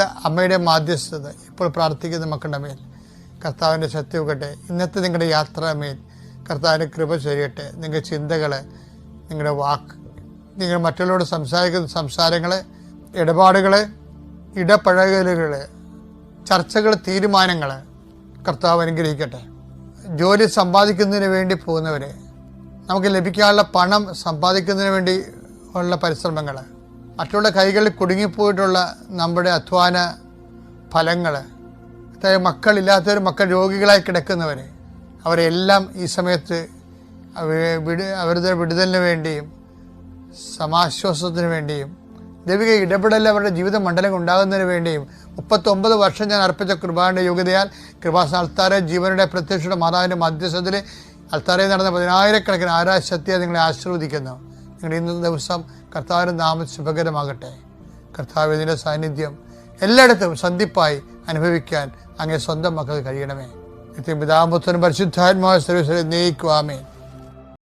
അമ്മയുടെ മാധ്യസ്ഥത ഇപ്പോൾ പ്രാർത്ഥിക്കുന്ന മക്കളുടെ മേൽ. കർത്താവിന്റെ ശക്തി വെക്കട്ടെ ഇന്നത്തെ നിങ്ങളുടെ യാത്രാമേൽ കർത്താവിന്റെ കൃപ ചെയ്യട്ടെ നിങ്ങളുടെ ചിന്തകൾ നിങ്ങളുടെ വാക്ക് നിങ്ങൾ മറ്റുള്ളവരോട് സംസാരിക്കുന്ന സംസാരങ്ങൾ ഇടപാടുകൾ ഇടപഴകലുകൾ ചർച്ചകൾ തീരുമാനങ്ങൾ കർത്താവ് അനുഗ്രഹിക്കട്ടെ. ജോലി സമ്പാദിക്കുന്നതിന് വേണ്ടി പോകുന്നവരെ നമുക്ക് ലഭിക്കാനുള്ള പണം സമ്പാദിക്കുന്നതിന് വേണ്ടി ഉള്ള പരിശ്രമങ്ങൾ മറ്റുള്ള കൈകളിൽ കുടുങ്ങിപ്പോയിട്ടുള്ള നമ്മുടെ അധ്വാന ഫലങ്ങൾ അതായത് മക്കളില്ലാത്തവർ മക്കൾ രോഗികളായി കിടക്കുന്നവർ അവരെല്ലാം ഈ സമയത്ത് അവരുടെ വിടുതലിന് വേണ്ടിയും സമാശ്വാസത്തിന് വേണ്ടിയും ദൈവിക ഇടപെടൽ അവരുടെ ജീവിത മണ്ഡലം ഉണ്ടാകുന്നതിന് വേണ്ടിയും മുപ്പത്തൊമ്പത് വർഷം ഞാൻ അർപ്പിച്ച കൃപാന്റെ യോഗ്യതയാൽ കൃപാസ അൾത്താരെ ജീവനുടെ പ്രത്യക്ഷയുടെ മാതാവിന്റെ മധ്യസ്ഥത്തിൽ അൾത്താരയിൽ നടന്ന പതിനായിരക്കണക്കിന് ആരാശക്തിയെ നിങ്ങളെ ആശീർവദിക്കുന്നു. നിങ്ങളുടെ ദിവസം കർത്താവിന്റെ നാമം ശുഭകരമാകട്ടെ. കർത്താവിന്റെ സാന്നിധ്യം എല്ലായിടത്തും സന്ധിപ്പായി അനുഭവിക്കാൻ അങ്ങേ സ്വന്തം മക്കൾക്ക് കഴിയണമേ. നിത്യം പിതാമ്പുത്രനും പരിശുദ്ധാത്മാവ് സർവീസ് നയിക്കുവാമേ